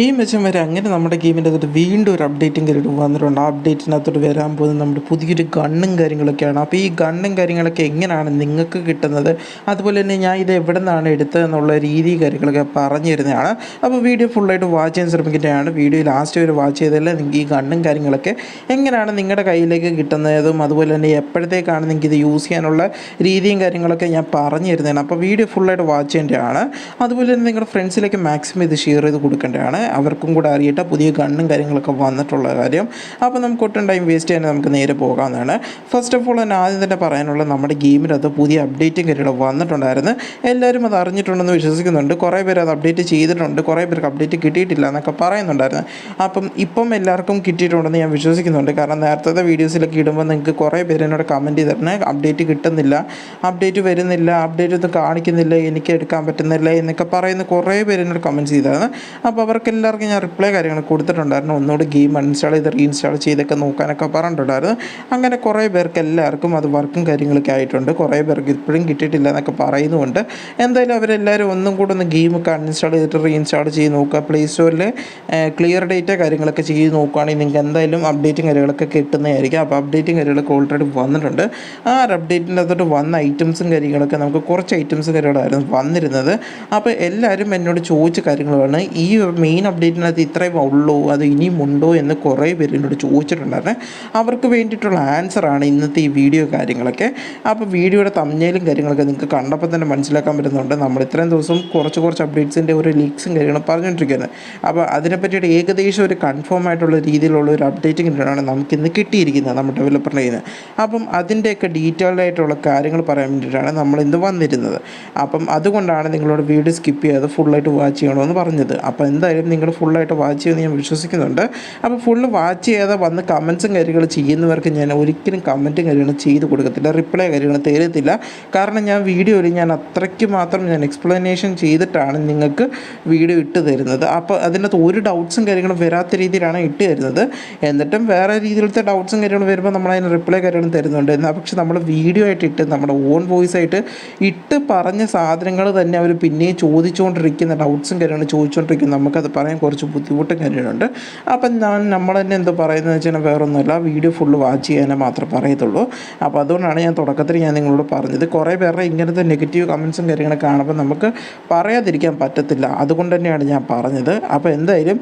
ഈ മെച്ചം വരെ അങ്ങനെ നമ്മുടെ ഗെയിമിന്റെ അകത്തോട്ട് വീണ്ടും ഒരു അപ്ഡേറ്റും കാര്യങ്ങളും വന്നിട്ടുണ്ട്. ആ അപ്ഡേറ്റിനകത്തോട്ട് വരാൻ പോകുന്നത് നമ്മുടെ പുതിയൊരു ഗണ്ണും കാര്യങ്ങളൊക്കെയാണ്. അപ്പോൾ ഈ ഗണ്ണും കാര്യങ്ങളൊക്കെ എങ്ങനെയാണ് നിങ്ങൾക്ക് കിട്ടുന്നത്? അതുപോലെ തന്നെ ഞാൻ ഇത് എവിടെ നിന്നാണ് എടുത്തതെന്നുള്ള രീതി കാര്യങ്ങളൊക്കെ പറഞ്ഞു തരുന്നതാണ്. അപ്പോൾ വീഡിയോ ഫുള്ളായിട്ട് വാച്ച് ചെയ്യാൻ ശ്രമിക്കുന്നതാണ് വീഡിയോ ലാസ്റ്റ് വരെ വാച്ച് ചെയ്താലേ നിങ്ങൾക്ക് ഈ ഗണ്ണും കാര്യങ്ങളൊക്കെ എങ്ങനെയാണ് നിങ്ങളുടെ കയ്യിലേക്ക് കിട്ടുന്നതും അതുപോലെ തന്നെ എപ്പോഴത്തേക്കാണ് നിങ്ങൾക്ക് ഇത് യൂസ് ചെയ്യാനുള്ള രീതിയും കാര്യങ്ങളൊക്കെ ഞാൻ പറഞ്ഞു തരുന്നതാണ്. അപ്പോൾ വീഡിയോ ഫുള്ളായിട്ട് വാച്ച് ചെയ്യേണ്ടതാണ്. അതുപോലെ തന്നെ നിങ്ങളുടെ ഫ്രണ്ട്സിലേക്ക് മാക്സിമം ഇത് ഷെയർ ചെയ്ത് കൊടുക്കേണ്ടതാണ്. അവർക്കും കൂടെ അറിയട്ടെ. പുതിയ ഗണ്ണും കാര്യങ്ങളൊക്കെ വന്നിട്ടുള്ള കാര്യം. അപ്പോൾ നമുക്ക് ഒട്ടും ടൈം വേസ്റ്റ് ചെയ്യാൻ നമുക്ക് നേരെ പോകാമെന്നാണ് ഫസ്റ്റ് ഓഫ് ഓൾ തന്നെ ആദ്യം തന്നെ പറയാനുള്ള നമ്മുടെ ഗെയിമിനകത്ത് പുതിയ അപ്ഡേറ്റും കാര്യങ്ങളും വന്നിട്ടുണ്ടായിരുന്നു. എല്ലാവരും അത് അറിഞ്ഞിട്ടുണ്ടെന്ന് വിശ്വസിക്കുന്നുണ്ട്. കുറേ പേര് അത് അപ്ഡേറ്റ് ചെയ്തിട്ടുണ്ട്. കുറേ പേർക്ക് അപ്ഡേറ്റ് കിട്ടിയിട്ടില്ല എന്നൊക്കെ പറയുന്നുണ്ടായിരുന്നു. അപ്പം ഇപ്പം എല്ലാവർക്കും കിട്ടിയിട്ടുണ്ടെന്ന് ഞാൻ വിശ്വസിക്കുന്നുണ്ട്. കാരണം നേരത്തെ വീഡിയോസിലൊക്കെ ഇടുമ്പോൾ നിങ്ങൾക്ക് കുറേ പേര് എന്നോട് കമന്റ് ചെയ്തിട്ടുണ്ട് അപ്ഡേറ്റ് കിട്ടുന്നില്ല. അപ്ഡേറ്റ് വരുന്നില്ല. അപ്ഡേറ്റ് ഒന്നും കാണിക്കുന്നില്ല. എനിക്ക് എടുക്കാൻ പറ്റുന്നില്ല. എന്നൊക്കെ പറയുന്ന കുറേ പേര് എന്നോട് കമന്റ് ചെയ്തായിരുന്നു അപ്പോൾ അവർക്ക് എല്ലാവർക്കും ഞാൻ റിപ്ലൈ കാര്യങ്ങൾ കൊടുത്തിട്ടുണ്ടായിരുന്നു. ഒന്നുകൂടി ഗെയിം അൺഇൻസ്റ്റാൾ ചെയ്ത് റീഇൻസ്റ്റാൾ ചെയ്തൊക്കെ നോക്കാനൊക്കെ പറഞ്ഞിട്ടുണ്ടായിരുന്നു. അങ്ങനെ കുറേ പേർക്ക് എല്ലാവർക്കും അത് വർക്കും കാര്യങ്ങളൊക്കെ ആയിട്ടുണ്ട്. കുറേ പേർക്ക് ഇപ്പോഴും കിട്ടിയിട്ടില്ല എന്നൊക്കെ പറയുന്നുണ്ട്. എന്തായാലും അവരെല്ലാവരും ഒന്നും കൂടെ ഒന്ന് ഗെയിമൊക്കെ അൺഇൻസ്റ്റാൾ ചെയ്തിട്ട് റീഇൻസ്റ്റാൾ ചെയ്ത് നോക്കുക. പ്ലേ സ്റ്റോറിൽ ക്ലിയർ ഡേറ്റ കാര്യങ്ങളൊക്കെ ചെയ്ത് നോക്കുകയാണെങ്കിൽ നിങ്ങൾക്ക് എന്തായാലും അപ്ഡേറ്റും കാര്യങ്ങളൊക്കെ കിട്ടുന്നതായിരിക്കും. അപ്പോൾ അപ്ഡേറ്റിംഗ് കാര്യങ്ങളൊക്കെ ഓൾറെഡി വന്നിട്ടുണ്ട്. ആ ഒരു അപ്ഡേറ്റിന്റെ അകത്തോട്ട് വന്ന ഐറ്റംസും കാര്യങ്ങളൊക്കെ നമുക്ക് കുറച്ച് ഐറ്റംസും കാര്യങ്ങളായിരുന്നു വന്നിരുന്നത്. അപ്പോൾ എല്ലാവരും എന്നോട് ചോദിച്ച കാര്യങ്ങളാണ്. ഈ മെയിൻ അപ്ഡേറ്റിനകത്ത് ഇത്രയും ഉള്ളൂ അത് ഇനിയും ഉണ്ടോ എന്ന് കുറേ പേര് എന്നോട് ചോദിച്ചിട്ടുണ്ടായിരുന്നു. അവർക്ക് വേണ്ടിയിട്ടുള്ള ആൻസറാണ് ഇന്നത്തെ ഈ വീഡിയോ കാര്യങ്ങളൊക്കെ. അപ്പോൾ വീഡിയോയുടെ തമ്മിലും കാര്യങ്ങളൊക്കെ നിങ്ങൾക്ക് കണ്ടപ്പോൾ തന്നെ മനസ്സിലാക്കാൻ പറ്റുന്നുണ്ട്. നമ്മൾ ഇത്രയും ദിവസം കുറച്ച് കുറച്ച് അപ്ഡേറ്റ്സിന്റെ ഒരു ലീക്സും കാര്യങ്ങളും പറഞ്ഞുകൊണ്ടിരിക്കുന്നത് അപ്പോൾ അതിനെ പറ്റിയിട്ട് ഏകദേശം ഒരു കൺഫേം ആയിട്ടുള്ള രീതിയിലുള്ള ഒരു അപ്ഡേറ്റിംഗ് ആണ് നമുക്ക് ഇന്ന് കിട്ടിയിരിക്കുന്നത് നമ്മുടെ ഡെവലപ്പറിന്റെ കയ്യിൽ നിന്ന് അപ്പം അതിന്റെയൊക്കെ ഡീറ്റെയിൽഡ് ആയിട്ടുള്ള കാര്യങ്ങൾ പറയാൻ വേണ്ടിയിട്ടാണ് നമ്മൾ ഇന്ന് വന്നിരുന്നത്. അപ്പം അതുകൊണ്ടാണ് നിങ്ങളോട് വീഡിയോ സ്കിപ്പ് ചെയ്യാതെ ഫുള്ളായിട്ട് വാച്ച് ചെയ്യണമെന്ന് പറഞ്ഞത്. അപ്പോൾ എന്തായാലും നിങ്ങൾ ഫുള്ളായിട്ട് വാച്ച് ചെയ്യുമെന്ന് ഞാൻ വിശ്വസിക്കുന്നുണ്ട്. അപ്പോൾ ഫുള്ള് വാച്ച് ചെയ്യാതെ വന്ന് കമൻസും കാര്യങ്ങൾ ചെയ്യുന്നവർക്ക് ഞാൻ ഒരിക്കലും കമന്റും കാര്യങ്ങൾ ചെയ്ത് കൊടുക്കത്തില്ല റിപ്ലൈ കാര്യങ്ങൾ തരത്തില്ല. കാരണം ഞാൻ വീഡിയോയിൽ ഞാൻ അത്രയ്ക്ക് മാത്രം ഞാൻ എക്സ്പ്ലനേഷൻ ചെയ്തിട്ടാണ് നിങ്ങൾക്ക് വീഡിയോ ഇട്ട് തരുന്നത്. അപ്പോൾ അതിനകത്ത് ഒരു ഡൗട്ട്സും കാര്യങ്ങളും വരാത്ത രീതിയിലാണ് ഇട്ട് തരുന്നത്. എന്നിട്ടും വേറെ രീതിയിലത്തെ ഡൗട്ട്സും കാര്യങ്ങളും വരുമ്പോൾ നമ്മൾ അതിന് റിപ്ലൈ കാര്യങ്ങളും തരുന്നുണ്ട്. എന്നാൽ പക്ഷെ നമ്മൾ വീഡിയോ ആയിട്ട് ഇട്ട് നമ്മുടെ ഓൺ വോയിസ് ആയിട്ട് ഇട്ട് പറഞ്ഞ സാധനങ്ങൾ തന്നെ അവർ പിന്നെയും ചോദിച്ചുകൊണ്ടിരിക്കുന്ന ഡൗട്ട്സും കാര്യങ്ങളും ചോദിച്ചുകൊണ്ടിരിക്കുന്ന നമുക്കത് പറയാൻ കുറച്ച് ബുദ്ധിമുട്ടും കാര്യങ്ങളുണ്ട്. അപ്പം ഞാൻ നമ്മൾ തന്നെ എന്തോ പറയുന്നത് വെച്ചാൽ വേറൊന്നുമില്ല. വീഡിയോ ഫുള്ള് വാച്ച് ചെയ്യാനേ മാത്രം പറയത്തുള്ളൂ. അപ്പോൾ അതുകൊണ്ടാണ് ഞാൻ തുടക്കത്തിൽ ഞാൻ നിങ്ങളോട് പറഞ്ഞത്. കുറേ പേരുടെ ഇങ്ങനത്തെ നെഗറ്റീവ് കമൻസും കാര്യങ്ങളൊക്കെ കാണുമ്പോൾ നമുക്ക് പറയാതിരിക്കാൻ പറ്റത്തില്ല. അതുകൊണ്ട് തന്നെയാണ് ഞാൻ പറഞ്ഞത്. അപ്പോൾ എന്തായാലും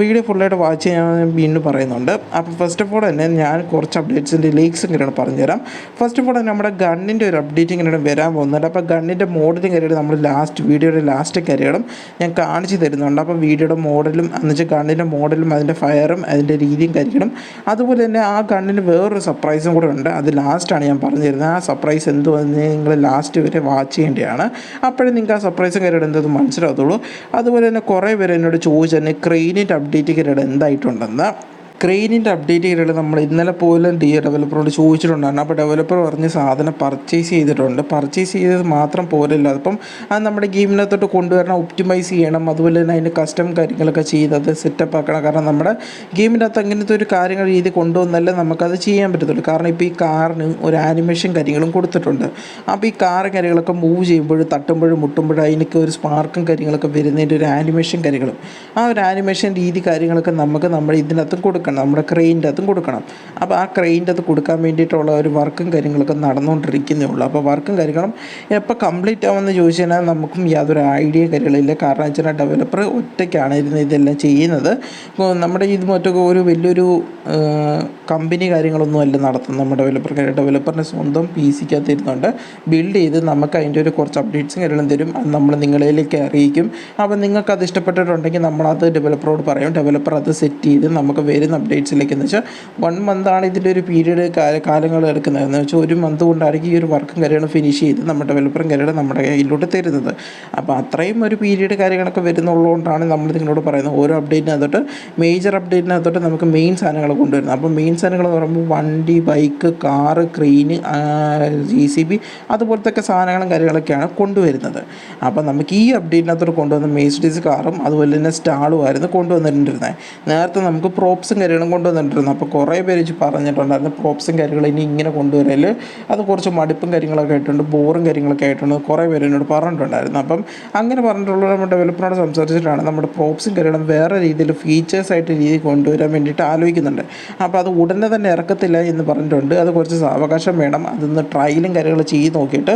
വീഡിയോ ഫുള്ളായിട്ട് വാച്ച് ചെയ്യാൻ വീണ്ടും പറയുന്നുണ്ട്. അപ്പോൾ ഫസ്റ്റ് ഓഫ് ഓൾ തന്നെ ഞാൻ കുറച്ച് അപ്ഡേറ്റ്സിന്റെ ലീക്സും കാര്യങ്ങൾ പറഞ്ഞുതരാം. ഫസ്റ്റ് ഓഫ് ഓൾ നമ്മുടെ ഗണ്ണിന്റെ ഒരു അപ്ഡേറ്റിംഗ് ഇങ്ങനെ വരാൻ പോകുന്നുണ്ട്. അപ്പോൾ ഗണ്ണിന്റെ മോഡലും കാര്യങ്ങളും നമ്മൾ ലാസ്റ്റ് വീഡിയോയുടെ ലാസ്റ്റ് കാര്യങ്ങളും ഞാൻ കാണിച്ചു തരുന്നുണ്ട്. അപ്പോൾ വീഡിയോയുടെ മോഡലും എന്നുവെച്ചാൽ ഗണ്ണിന്റെ മോഡലും അതിന്റെ ഫയറും അതിന്റെ രീതിയും കരിക്കണം അതുപോലെ തന്നെ ആ ഗണ്ണിന് വേറൊരു സർപ്രൈസും കൂടെ ഉണ്ട്. അത് ലാസ്റ്റാണ് ഞാൻ പറഞ്ഞു തരുന്നത്. ആ സർപ്രൈസ് എന്തുവെന്ന് നിങ്ങൾ ലാസ്റ്റ് വരെ വാച്ച് ചെയ്യേണ്ടതാണ്. അപ്പോഴേ നിങ്ങൾക്ക് ആ സർപ്രൈസും കാര്യങ്ങൾ എന്തെന്ന് മനസ്സിലാകത്തുള്ളൂ. അതുപോലെ തന്നെ കുറേ പേര് എന്നോട് ചോദിച്ചു തന്നെ ക്രെയിനിന്റെ അപ്ഡേറ്റ് കാര്യങ്ങൾ എന്തായിട്ടുണ്ടെന്ന്? ക്രെയിനിന്റെ അപ്ഡേറ്റ് ചെയ്തിട്ട് നമ്മൾ ഇന്നലെ പോലും ഡി ഡെവലപ്പറോട് ചോദിച്ചിട്ടുണ്ടായിരുന്നു. അപ്പോൾ ഡെവലപ്പർ പറഞ്ഞ് സാധനം പർച്ചേസ് ചെയ്തിട്ടുണ്ട്. പർച്ചേസ് ചെയ്തത് മാത്രം പോരല്ല. അപ്പം അത് നമ്മുടെ ഗെയിമിനകത്തോട്ട് കൊണ്ടുവരണം ഒപ്റ്റിമൈസ് ചെയ്യണം. അതുപോലെ തന്നെ അതിന്റെ കസ്റ്റം കാര്യങ്ങളൊക്കെ ചെയ്ത് അത് സെറ്റപ്പ് ആക്കണം. കാരണം നമ്മുടെ ഗെയിമിന്റെ അകത്ത് അങ്ങനത്തെ ഒരു കാര്യങ്ങൾ രീതി കൊണ്ടുവന്നല്ലേ നമുക്കത് ചെയ്യാൻ പറ്റത്തുള്ളൂ. കാരണം ഇപ്പോൾ ഈ കാറിന് ഒരു ആനിമേഷൻ കാര്യങ്ങളും കൊടുത്തിട്ടുണ്ട്. അപ്പോൾ ഈ കാറ് കാര്യങ്ങളൊക്കെ മൂവ് ചെയ്യുമ്പോഴും തട്ടുമ്പോഴും മുട്ടുമ്പോഴും അതിനൊക്കെ ഒരു സ്പാർക്കും കാര്യങ്ങളൊക്കെ വരുന്നതിന്റെ ഒരു ആനിമേഷൻ കാര്യങ്ങളും. ആ ഒരു ആനിമേഷൻ രീതി കാര്യങ്ങളൊക്കെ നമുക്ക് നമ്മൾ ഇതിനകത്ത് ഇതിനകത്തും കൊടുക്കണം. നമ്മുടെ ക്രെയിന്റെ അകത്തും കൊടുക്കണം. അപ്പോൾ ആ ക്രെയിന്റെ അത് കൊടുക്കാൻ വേണ്ടിയിട്ടുള്ള ഒരു വർക്കും കാര്യങ്ങളൊക്കെ നടന്നുകൊണ്ടിരിക്കുന്നേ ഉള്ളൂ. അപ്പോൾ വർക്കും കാര്യങ്ങളും എപ്പോൾ കംപ്ലീറ്റ് ആവുമെന്ന് ചോദിച്ചു കഴിഞ്ഞാൽ നമുക്കും യാതൊരു ഐഡിയ കാര്യങ്ങളില്ല കാരണം വെച്ചാൽ ഡെവലപ്പർ ഒറ്റയ്ക്കാണ് ഇരുന്ന് ഇതെല്ലാം ചെയ്യുന്നത്. നമ്മുടെ ഇത് മറ്റൊക്കെ ഒരു വലിയൊരു കമ്പനി കാര്യങ്ങളൊന്നും അല്ല നടത്തുന്നത്. നമ്മുടെ ഡെവലപ്പർ ഡെവലപ്പറിന്റെ സ്വന്തം പി സിക്കകത്ത് ഇരുന്നുകൊണ്ട് ബിൽഡ് ചെയ്ത് നമുക്ക് അതിന്റെ ഒരു കുറച്ച് അപ്ഡേറ്റ്സും കാര്യങ്ങളും തരും. അത് നമ്മൾ നിങ്ങളിലേക്ക് അറിയിക്കും. അപ്പോൾ നിങ്ങൾക്ക് അത് ഇഷ്ടപ്പെട്ടിട്ടുണ്ടെങ്കിൽ നമ്മളത് ഡെവലപ്പറോട് പറയും. ഡെവലപ്പർ അത് സെറ്റ് ചെയ്ത് നമുക്ക് വരുന്ന അപ്ഡേറ്റ്സിലേക്ക് എന്ന് വെച്ചാൽ വൺ മന്താണ് ഇതിന്റെ ഒരു പീരീഡ് കാലങ്ങൾ എടുക്കുന്നത്. എന്ന് വെച്ചാൽ ഒരു മന്ത് കൊണ്ടായിരിക്കും ഈ ഒരു വർക്കും കാര്യങ്ങളും ഫിനിഷ് ചെയ്ത് നമ്മുടെ ഡെവലപ്പറും കാര്യങ്ങളും നമ്മുടെ കയ്യിലോട്ട് തരുന്നത്. അപ്പോൾ അത്രയും ഒരു പീരീഡ് കാര്യങ്ങളൊക്കെ വരുന്നുള്ളതുകൊണ്ടാണ് നമ്മൾ നിങ്ങളോട് പറയുന്നത്. ഓരോ അപ്ഡേറ്റിനകത്തോട്ട് മേജർ അപ്ഡേറ്റിനകത്തോട്ട് നമുക്ക് മെയിൻ സാധനങ്ങൾ കൊണ്ടുവരുന്നത്. അപ്പോൾ മെയിൻ സാധനങ്ങൾ എന്ന് പറയുമ്പോൾ വണ്ടി bike car crane J C B അതുപോലത്തെ സാധനങ്ങളും കാര്യങ്ങളൊക്കെയാണ് കൊണ്ടുവരുന്നത്. അപ്പോൾ നമുക്ക് ഈ അപ്ഡേറ്റിനകത്തോട്ട് കൊണ്ടുവന്ന മേസ്റ്റീസ് കാറും അതുപോലെ തന്നെ സ്റ്റാളും ആയിരുന്നു കൊണ്ടുവന്നിട്ടുണ്ടിരുന്നത് നേരത്തെ നമുക്ക് പ്രോപ്സും കാര്യങ്ങളും കൊണ്ടുവന്നിട്ടിരുന്നു അപ്പോൾ കുറേ പേര് പറഞ്ഞിട്ടുണ്ടായിരുന്നു പ്രോപ്സും കാര്യങ്ങളും ഇനി ഇങ്ങനെ കൊണ്ടുവരൽ അത് കുറച്ച് മടുപ്പും കാര്യങ്ങളൊക്കെ ആയിട്ടുണ്ട് ബോറും കാര്യങ്ങളൊക്കെ ആയിട്ടുണ്ട് കുറേ പേര് എന്നോട് പറഞ്ഞിട്ടുണ്ടായിരുന്നു. അപ്പം അങ്ങനെ പറഞ്ഞിട്ടുള്ള നമ്മുടെ ഡെവലപ്പറിനോട് സംസാരിച്ചിട്ടാണ് നമ്മുടെ പ്രോപ്സും കാര്യങ്ങളും വേറെ രീതിയിൽ ഫീച്ചേഴ്സായിട്ട് രീതി കൊണ്ടുവരാൻ വേണ്ടിയിട്ട് ആലോചിക്കുന്നുണ്ട്. അപ്പോൾ അത് ഉടനെ തന്നെ ഇറക്കത്തില്ല എന്ന് പറഞ്ഞിട്ടുണ്ട്. അത് കുറച്ച് അവകാശം വേണം. അതൊന്ന് ട്രയലും കാര്യങ്ങളും ചെയ്ത് നോക്കിയിട്ട്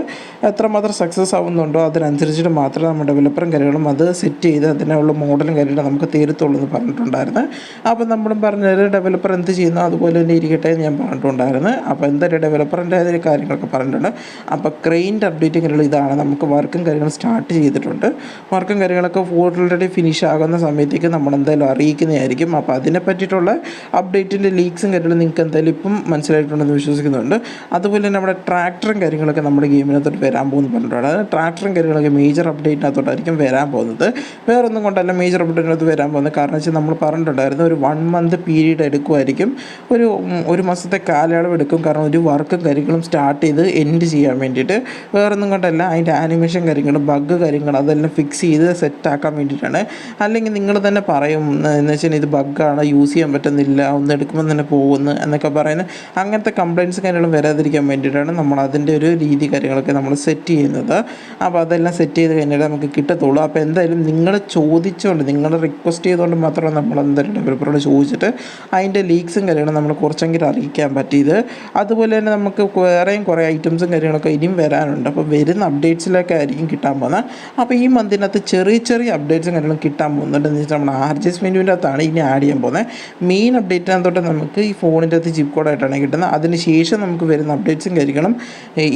എത്രമാത്രം സക്സസ് ആവുന്നുണ്ടോ അതിനനുസരിച്ചിട്ട് മാത്രമേ നമ്മുടെ ഡെവലപ്പറും കാര്യങ്ങളും അത് സെറ്റ് ചെയ്ത് അതിനുള്ള മോഡലും കാര്യങ്ങളും നമുക്ക് തീരത്തുള്ളൂ എന്ന് പറഞ്ഞിട്ടുണ്ടായിരുന്നു. അപ്പോൾ നമ്മളും പറഞ്ഞത് ഡെവലപ്പർ എന്ത് ചെയ്യുന്നു? അതുപോലെ തന്നെ ഇരിക്കട്ടെ എന്ന് ഞാൻ പറഞ്ഞിട്ടുണ്ടായിരുന്നു. അപ്പോൾ എന്തായാലും ഡെവലപ്പറിന്റെ കാര്യങ്ങളൊക്കെ പറഞ്ഞിട്ടുണ്ട്. അപ്പോൾ ക്രെയിന്റെ അപ്ഡേറ്റ് കാര്യങ്ങളും ഇതാണ്. നമുക്ക് വർക്കും കാര്യങ്ങളും സ്റ്റാർട്ട് ചെയ്തിട്ടുണ്ട്. വർക്കും കാര്യങ്ങളൊക്കെ ഓൾറെഡി ഫിനിഷ് ആകുന്ന സമയത്തേക്ക് നമ്മൾ എന്തായാലും അറിയിക്കുന്നതായിരിക്കും. അപ്പോൾ അതിനെ പറ്റിയിട്ടുള്ള അപ്ഡേറ്റിന്റെ ലീക്സും കാര്യങ്ങളും നിങ്ങൾക്ക് എന്തായാലും ഇപ്പം മനസ്സിലായിട്ടുണ്ടെന്ന് വിശ്വസിക്കുന്നുണ്ട്. അതുപോലെ തന്നെ നമ്മുടെ ട്രാക്ടറും കാര്യങ്ങളൊക്കെ നമ്മുടെ ഗെയിമിനകത്തോട്ട് വരാൻ പോകുന്നു പറഞ്ഞിട്ടുണ്ട്. അതായത് ട്രാക്ടറും കാര്യങ്ങളൊക്കെ മേജർ അപ്ഡേറ്റിനകത്തോട്ടായിരിക്കും വരാൻ പോകുന്നത്. വേറൊന്നും കൊണ്ടല്ല മേജർ അപ്ഡേറ്റിനകത്ത് വരാൻ പോകുന്നത്. കാരണം വെച്ചാൽ നമ്മൾ പറഞ്ഞിട്ടുണ്ടായിരുന്നു ഒരു വൺ മന്ത് പീരീഡ് എടുക്കുമായിരിക്കും ഒരു ഒരു മാസത്തെ കാലയളവ് എടുക്കും. കാരണം ഒരു വർക്കും കാര്യങ്ങളും സ്റ്റാർട്ട് ചെയ്ത് എൻഡ് ചെയ്യാൻ വേണ്ടിയിട്ട്. വേറൊന്നും കൊണ്ടല്ല അതിന്റെ ആനിമേഷൻ കാര്യങ്ങളും ബഗ് കാര്യങ്ങളും അതെല്ലാം ഫിക്സ് ചെയ്ത് സെറ്റാക്കാൻ വേണ്ടിയിട്ടാണ്. അല്ലെങ്കിൽ നിങ്ങൾ തന്നെ പറയും എന്ന് വെച്ചാൽ ഇത് ബഗ്ഗാണ് യൂസ് ചെയ്യാൻ പറ്റുന്നില്ല ഒന്ന് എടുക്കുമ്പോൾ തന്നെ പോകുന്നു എന്നൊക്കെ പറയുന്നത്. അങ്ങനത്തെ കംപ്ലയിൻസ് കാര്യങ്ങളും വരാതിരിക്കാൻ വേണ്ടിയിട്ടാണ് നമ്മൾ അതിന്റെ ഒരു രീതി കാര്യങ്ങളൊക്കെ നമ്മൾ സെറ്റ് ചെയ്യുന്നത്. അപ്പോൾ അതെല്ലാം സെറ്റ് ചെയ്ത് കഴിഞ്ഞാൽ നമുക്ക് കിട്ടത്തുള്ളൂ. അപ്പോൾ എന്തായാലും നിങ്ങൾ ചോദിച്ചുകൊണ്ട് നിങ്ങൾ റിക്വസ്റ്റ് ചെയ്തുകൊണ്ട് മാത്രമേ നമ്മൾ എന്തായാലും ഡെവലപ്പറോട് ചോദിച്ചിട്ട് അതിന്റെ ലീക്സും കാര്യങ്ങളും നമ്മൾ കുറച്ചെങ്കിലും അറിയിക്കാൻ പറ്റിയത്. അതുപോലെ തന്നെ നമുക്ക് വേറെയും കുറേ ഐറ്റംസും കാര്യങ്ങളൊക്കെ ഇനിയും വരാനുണ്ട്. അപ്പോൾ വരുന്ന അപ്ഡേറ്റ്സിലൊക്കെ ആയിരിക്കും കിട്ടാൻ പോകുന്നത്. അപ്പോൾ ഈ മന്തിനകത്ത് ചെറിയ ചെറിയ അപ്ഡേറ്റ്സും കാര്യങ്ങളും കിട്ടാൻ പോകുന്നുണ്ട്. എന്ന് വെച്ചാൽ നമ്മൾ ആർ ജി എസ് മെനുവിന്റെ അകത്താണ് ഇനി ആഡ് ചെയ്യാൻ പോകുന്നത്. മെയിൻ അപ്ഡേറ്റിനകത്തോട്ട് നമുക്ക് ഈ ഫോണിന്റെ അകത്ത് ചിപ്പ് കോഡായിട്ടാണ് കിട്ടുന്നത്. അതിന് ശേഷം നമുക്ക് വരുന്ന അപ്ഡേറ്റ്സും കാര്യങ്ങളും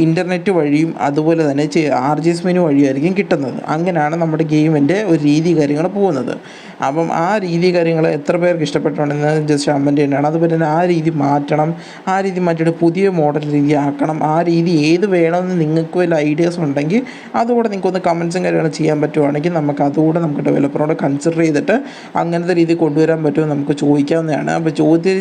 ഇന്റർനെറ്റ് വഴിയും അതുപോലെ തന്നെ ആർ ജി എസ് മെനു വഴിയായിരിക്കും കിട്ടുന്നത്. അങ്ങനെയാണ് നമ്മുടെ ഗെയിമിന്റെ ഒരു രീതി കാര്യങ്ങൾ പോകുന്നത്. അപ്പം ആ രീതി കാര്യങ്ങൾ എത്ര പേർക്ക് ഇഷ്ടപ്പെട്ടുണ്ടെന്ന് ജസ്റ്റ് കമന്റ് ചെയ്യണം അതുപോലെ തന്നെ ആ രീതി മാറ്റണം ആ രീതി മാറ്റിയിട്ട് പുതിയ മോഡൽ രീതി ആക്കണം ആ രീതി ഏത് വേണമെന്ന് നിങ്ങൾക്ക് വല്ല ഐഡിയാസ് ഉണ്ടെങ്കിൽ അതുകൂടെ നിങ്ങൾക്കൊന്ന് കമൻസും കാര്യങ്ങളും ചെയ്യാൻ പറ്റുവാണെങ്കിൽ നമുക്ക് അതുകൂടെ നമുക്ക് ഡെവലപ്പറോട് കൺസിഡർ ചെയ്തിട്ട് അങ്ങനത്തെ രീതി കൊണ്ടുവരാൻ പറ്റുമോ നമുക്ക് ചോദിക്കാവുന്നതാണ്. അപ്പോൾ ചോദ്യ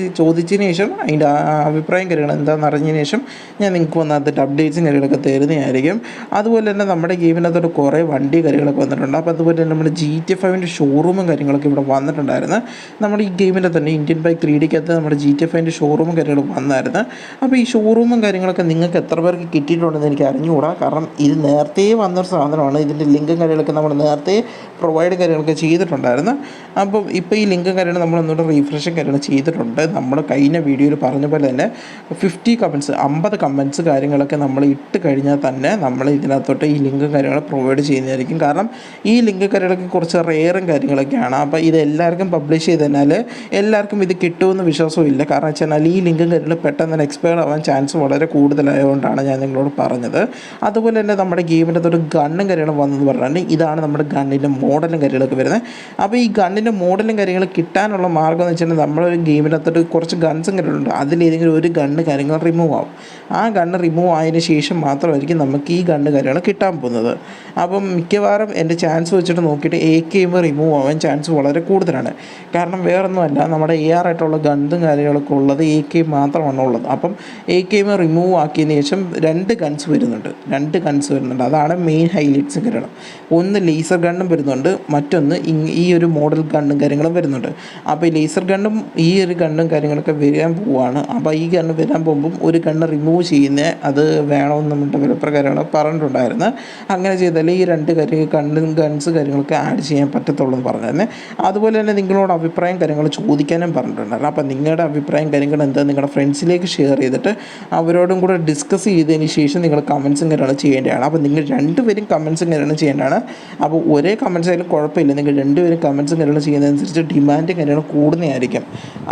ചോദിച്ചതിന് ശേഷം അതിന്റെ അഭിപ്രായം കാര്യങ്ങൾ എന്താണെന്ന് അറിഞ്ഞതിന് ശേഷം ഞാൻ നിങ്ങൾക്ക് വന്ന് അതിന്റെ അപ്ഡേറ്റ്സും കാര്യങ്ങളൊക്കെ തരുന്നതായിരിക്കും. അതുപോലെ തന്നെ നമ്മുടെ ഗെയിമിനകത്തോട്ട് കുറേ വണ്ടി കാര്യങ്ങളൊക്കെ വന്നിട്ടുണ്ട്. അപ്പോൾ അതുപോലെ തന്നെ നമ്മുടെ ജി ടി ഫൈവിന്റെ ഷോറൂമും കാര്യങ്ങളൊക്കെ ഇവിടെ വന്നിട്ടുണ്ടായിരുന്നു. നമ്മുടെ ഈ ഗെയിമിന്റെ തന്നെ ഇന്ത്യൻ ബൈക്ക് ത്രീ ഡിക്കകത്ത് നമ്മുടെ ജി ടി ഫൈവിന്റെ ഷോറൂമും കാര്യങ്ങളും വന്നായിരുന്നു. അപ്പോൾ ഈ ഷോറൂമും കാര്യങ്ങളൊക്കെ നിങ്ങൾക്ക് എത്ര പേർക്ക് കിട്ടിയിട്ടുണ്ടെന്ന് എനിക്ക് അറിഞ്ഞുകൂടാ. കാരണം ഇത് നേരത്തെ വന്നൊരു സാധനമാണ്. ഇതിന്റെ ലിങ്കും കാര്യങ്ങളൊക്കെ നമ്മൾ നേരത്തെ പ്രൊവൈഡ് കാര്യങ്ങളൊക്കെ ചെയ്തിട്ടുണ്ടായിരുന്നു. അപ്പം ഇപ്പോൾ ഈ ലിങ്കും കാര്യങ്ങളും നമ്മൾ ഒന്നുകൂടെ റീഫ്രഷും കാര്യങ്ങൾ ചെയ്തിട്ടുണ്ട്. നമ്മൾ കഴിഞ്ഞ വീഡിയോയിൽ പറഞ്ഞ പോലെ തന്നെ ഫിഫ്റ്റി കമൻസ് അമ്പത് കമൻസ് കാര്യങ്ങളൊക്കെ നമ്മൾ ഇട്ട് കഴിഞ്ഞാൽ തന്നെ നമ്മൾ ഇതിനകത്തോട്ട് ഈ ലിങ്ക് കാര്യങ്ങൾ പ്രൊവൈഡ് ചെയ്യുന്നതായിരിക്കും. കാരണം ഈ ലിങ്ക് കാര്യങ്ങളൊക്കെ കുറച്ച് റെയറും കാര്യങ്ങളൊക്കെയാണ്. അപ്പോൾ ഇത് എല്ലാവർക്കും പബ്ലിഷ് ചെയ്ത് കഴിഞ്ഞാൽ എല്ലാവർക്കും ഇത് കിട്ടുമെന്ന് വിശ്വാസമില്ല കാരണം വെച്ചാൽ ഈ ലിങ്കും കാര്യങ്ങൾ പെട്ടെന്ന് തന്നെ എക്സ്പയർ ആവാൻ ചാൻസ് വളരെ കൂടുതലായതുകൊണ്ടാണ് ഞാൻ നിങ്ങളോട് പറഞ്ഞത്. അതുപോലെ തന്നെ നമ്മുടെ ഗെയിമിന്റെ അകത്തൊരു ഗണ്ണും കാര്യങ്ങളും വന്നെന്ന് പറഞ്ഞാൽ ഇതാണ് നമ്മുടെ ഗണ്ണിന്റെ മോഡലും കാര്യങ്ങളൊക്കെ വരുന്നത്. അപ്പോൾ ഈ ഗണ്ണിന്റെ മോഡലും കാര്യങ്ങൾ കിട്ടാനുള്ള മാർഗം എന്ന് വെച്ചാൽ നമ്മളൊരു ഗെയിമിനകത്തോട്ട് കുറച്ച് ഗൺസും കാര്യങ്ങളുണ്ട് അതിലേതെങ്കിലും ഒരു ഗണ്ണ് കാര്യങ്ങൾ റിമൂവ് ആവും. ആ ഗണ്ണ് റിമൂവ് ആയതിനു ശേഷം മാത്രമായിരിക്കും നമുക്ക് ഈ ഗണ്ണ് കാര്യങ്ങൾ കിട്ടാൻ പോകുന്നത്. അപ്പം മിക്കവാറും എന്റെ ചാൻസ് വെച്ചിട്ട് നോക്കിയിട്ട് എ കെയും റിമൂവ് ആവാൻ ചാൻസ് വളരെ കൂടുതലാണ്. കാരണം വേറൊന്നുമല്ല നമ്മുടെ എ ആർ ആയിട്ടുള്ള ഗൺസും കാര്യങ്ങളൊക്കെ ഉള്ളത് എ കെ മാത്രമാണ് ഉള്ളത്. അപ്പം എ കെയും റിമൂവ് ആക്കിയതിന് ശേഷം രണ്ട് ഗൺസ് വരുന്നുണ്ട്. രണ്ട് ഗൺസ് വരുന്നുണ്ട്. അതാണ് മെയിൻ ഹൈലൈറ്റ്സ് കിട്ടണം ഒന്ന് ലേസർ ഗണ്ണും വരുന്നുണ്ട്. മറ്റൊന്ന് ഈ ഒരു മോഡൽ ഗണ്ണും കാര്യങ്ങളും വരുന്നുണ്ട്. അപ്പോൾ ഈ ലേസർ ഗണ്ണും ഈ ഒരു ഗണ്ണും കാര്യങ്ങളൊക്കെ വരാൻ പോവുകയാണ് അപ്പോൾ ഈ കണ്ണ് വരാൻ പോകുമ്പം ഒരു കണ്ണ് റിമൂവ് ചെയ്യുന്ന അത് വേണമെന്ന് നമ്മുടെ വിലപ്രകാരമാണ് പറഞ്ഞിട്ടുണ്ടായിരുന്നത് പറഞ്ഞിട്ടുണ്ടായിരുന്നു. അങ്ങനെ ചെയ്താൽ ഈ രണ്ട് കാര്യം കണ്ണും ഗൺസ് കാര്യങ്ങളൊക്കെ ആഡ് ചെയ്യാൻ പറ്റത്തുള്ളൂ എന്ന് പറഞ്ഞായിരുന്നു അതുപോലെ തന്നെ നിങ്ങളോട് അഭിപ്രായം കാര്യങ്ങൾ ചോദിക്കാനും പറഞ്ഞിട്ടുണ്ടായിരുന്നു. അപ്പോൾ നിങ്ങളുടെ അഭിപ്രായം കാര്യങ്ങൾ എന്താ നിങ്ങളുടെ ഫ്രണ്ട്സിലേക്ക് ഷെയർ ചെയ്തിട്ട് അവരോടും കൂടെ ഡിസ്കസ് ചെയ്തതിന് ശേഷം നിങ്ങൾ കമൻസും കാര്യങ്ങൾ ചെയ്യേണ്ടതാണ്. അപ്പോൾ നിങ്ങൾ രണ്ടുപേരും കമൻസും കാര്യങ്ങൾ ചെയ്യേണ്ടതാണ്. അപ്പോൾ ഒരേ കമൻസ് ആയാലും കുഴപ്പമില്ല. നിങ്ങൾ രണ്ടുപേരും കമൻസും കാര്യങ്ങൾ ചെയ്യുന്നതനുസരിച്ച് ഡിമാൻഡ് കാര്യങ്ങൾ കൂടുന്നതായിരിക്കും.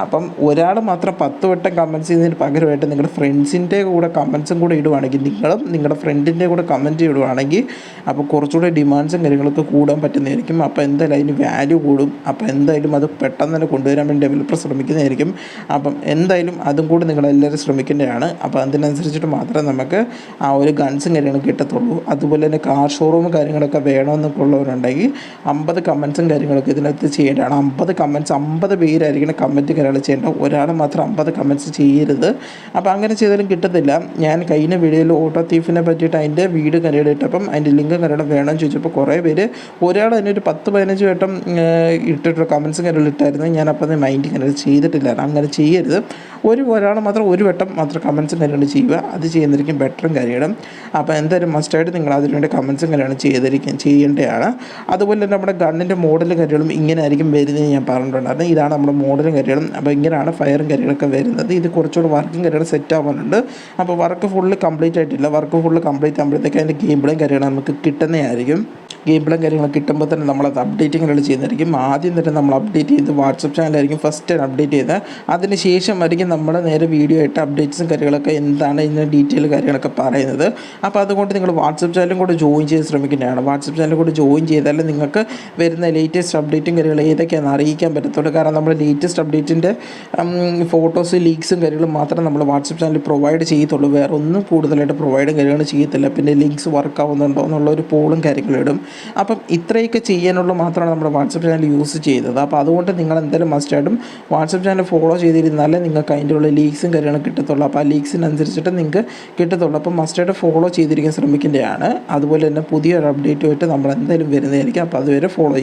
അപ്പം ഒരാൾ മാത്രം പത്ത് വട്ടം കമൻസ് ചെയ്യുന്നതിന് പകരമായിട്ട് നിങ്ങളുടെ ഫ്രണ്ട്സിന്റെ കൂടെ കമൻസും കൂടെ ഇടുവാണെങ്കിൽ നിങ്ങളും നിങ്ങളുടെ ഫ്രണ്ടിന്റെ കൂടെ കമന്റ് ഇടുവാണെങ്കിൽ അപ്പോൾ കുറച്ചുകൂടെ ഡിമാൻഡ്സും കാര്യങ്ങളൊക്കെ കൂടാൻ പറ്റുന്നതായിരിക്കും. അപ്പോൾ എന്തായാലും അതിന് വാല്യൂ കൂടും. അപ്പോൾ എന്തായാലും അത് പെട്ടെന്ന് തന്നെ കൊണ്ടുവരാൻ വേണ്ടി ഡെവലപ്പർ ശ്രമിക്കുന്നതായിരിക്കും. അപ്പം എന്തായാലും അതും കൂടി നിങ്ങളെല്ലാവരും ശ്രമിക്കേണ്ടതാണ്. അപ്പോൾ അതിനനുസരിച്ചിട്ട് മാത്രമേ നമുക്ക് ആ ഒരു ഗൺസും കാര്യങ്ങളും കിട്ടത്തുള്ളൂ. അതുപോലെ തന്നെ കാർ ഷോറൂം കാര്യങ്ങളൊക്കെ വേണമെന്നൊക്കെ ഉള്ളവരുണ്ടെങ്കിൽ അമ്പത് കമൻസും കാര്യങ്ങളൊക്കെ ഇതിനകത്ത് ചെയ്യേണ്ടതാണ്. അമ്പത് കമൻസ് അമ്പത് പേരായിരിക്കണം കമന്റ് കാര്യങ്ങൾ ചെയ്യേണ്ടത്. ഒരാൾ മാത്രം അമ്പത് കമന്റ്സ് ചെയ്യരുത്. അപ്പോൾ അങ്ങനെ ചെയ്താലും കിട്ടത്തില്ല. ഞാൻ കഴിഞ്ഞ വീഡിയോയിൽ ഓട്ടോ തീഫിനെ പറ്റിയിട്ട് അതിന്റെ വീട് കരയുടെ ഇട്ടപ്പം അതിന്റെ ലിങ്ക് കരയുടെ വേണം ചോദിച്ചപ്പോൾ കുറേ പേര് ഒരാൾ തന്നെ ഒരു പത്ത് പതിനഞ്ച് വട്ടം ഇട്ടിട്ടുള്ള ഇട്ടിട്ട് കമൻസ് കരയിൽ ഇട്ടായിരുന്നു ഞാൻ അപ്പം മൈൻഡ് കരയിൽ ചെയ്തിട്ടില്ലായിരുന്നു അങ്ങനെ ചെയ്യരുത്. ഒരു ഒരാൾ മാത്രം ഒരു വട്ടം മാത്രം കമൻസും കാര്യങ്ങളും ചെയ്യുക. അത് ചെയ്യുന്നതായിരിക്കും ബെറ്ററും കാര്യമാണ് അപ്പോൾ എന്തായാലും മസ്റ്റായിട്ട് നിങ്ങൾ അതിനുവേണ്ടി കമൻസും കാര്യമാണ് ചെയ്തിരിക്കും ചെയ്യേണ്ടതാണ് അതുപോലെ തന്നെ നമ്മുടെ ഗണ്ണിന്റെ മോഡലും കാര്യങ്ങളും ഇങ്ങനെ ആയിരിക്കും വരുന്നത് ഞാൻ പറഞ്ഞിട്ടുണ്ടായിരുന്നു. ഇതാണ് നമ്മുടെ മോഡലും കാര്യങ്ങളും അപ്പോൾ ഇങ്ങനെയാണ് ഫയറും കാര്യങ്ങളൊക്കെ വരുന്നത്. ഇത് കുറച്ചുകൂടെ വർക്കും കാര്യങ്ങളും സെറ്റ് ആവാനുണ്ട്. അപ്പോൾ വർക്ക് ഫുള്ള് കംപ്ലീറ്റ് ആയിട്ടില്ല. വർക്ക് ഫുള്ള് കംപ്ലീറ്റ് ആകുമ്പോഴത്തേക്ക് അതിന്റെ ഗെയിം പ്ലേയും കാര്യങ്ങളും നമുക്ക് കിട്ടുന്നതായിരിക്കും. ഗെയിം പ്ലാൻ കാര്യങ്ങളൊക്കെ കിട്ടുമ്പോൾ തന്നെ നമ്മളത് അപ്ഡേറ്റിംഗ് കാര്യങ്ങൾ ചെയ്യുന്നതായിരിക്കും. ആദ്യം തന്നെ നമ്മൾ അപ്ഡേറ്റ് ചെയ്ത് വാട്സപ്പ് ചാനലായിരിക്കും ഫസ്റ്റ് അപ്ഡേറ്റ് ചെയ്ത്. അതിന് ശേഷം ആയിരിക്കും നമ്മൾ നേരെ വീഡിയോ ആയിട്ട് അപ്ഡേറ്റ്സും കാര്യങ്ങളൊക്കെ എന്താണ് ഇതിന്റെ ഡീറ്റെയിൽ കാര്യങ്ങളൊക്കെ പറയുന്നത്. അപ്പോൾ അതുകൊണ്ട് നിങ്ങൾ വാട്സപ്പ് ചാനലും കൂടെ ജോയിൻ ചെയ്ത് ശ്രമിക്കുന്നതാണ്. വാട്സപ്പ് ചാനലും കൂടെ ജോയിൻ ചെയ്താൽ നിങ്ങൾക്ക് വരുന്ന ലേറ്റസ്റ്റ് അപ്ഡേറ്റും കാര്യങ്ങളും ഏതൊക്കെയാണെന്ന് അറിയിക്കാൻ പറ്റത്തുള്ളൂ. കാരണം നമ്മൾ ലേറ്റസ്റ്റ് അപ്ഡേറ്റിന്റെ ഫോട്ടോസ് ലീക്സും കാര്യങ്ങളും മാത്രം നമ്മൾ വാട്സപ്പ് ചാനലിൽ പ്രൊവൈഡ് ചെയ്യത്തുള്ളൂ. വേറെ ഒന്നും കൂടുതലായിട്ട് പ്രൊവൈഡും കാര്യങ്ങളും ചെയ്യത്തില്ല. പിന്നെ ലിങ്ക്സ് വർക്ക് ആവുന്നുണ്ടോ എന്നുള്ള ഒരു പോളും കാര്യങ്ങളും ഇടും. അപ്പം ഇത്രയൊക്കെ ചെയ്യാനുള്ള മാത്രമാണ് നമ്മുടെ വാട്സപ്പ് ചാനൽ യൂസ് ചെയ്തത്. അപ്പോൾ അതുകൊണ്ട് നിങ്ങൾ എന്തായാലും മസ്റ്റായിട്ടും വാട്സപ്പ് ചാനൽ ഫോളോ ചെയ്തിരുന്നാലേ നിങ്ങൾക്ക് അതിന്റെ ഉള്ള ലീക്സും കാര്യങ്ങളും കിട്ടത്തുള്ളൂ. അപ്പോൾ ആ ലീക്സിനനുസരിച്ചിട്ട് നിങ്ങൾക്ക് കിട്ടത്തുള്ളൂ. അപ്പോൾ മസ്റ്റായിട്ട് ഫോളോ ചെയ്തിരിക്കാൻ ശ്രമിക്കേണ്ടതാണ്. അതുപോലെ തന്നെ പുതിയൊരു അപ്ഡേറ്റുമായിട്ട് നമ്മൾ എന്തായാലും വരുന്നതായിരിക്കും. അപ്പോൾ അതുവരെ ഫോളോ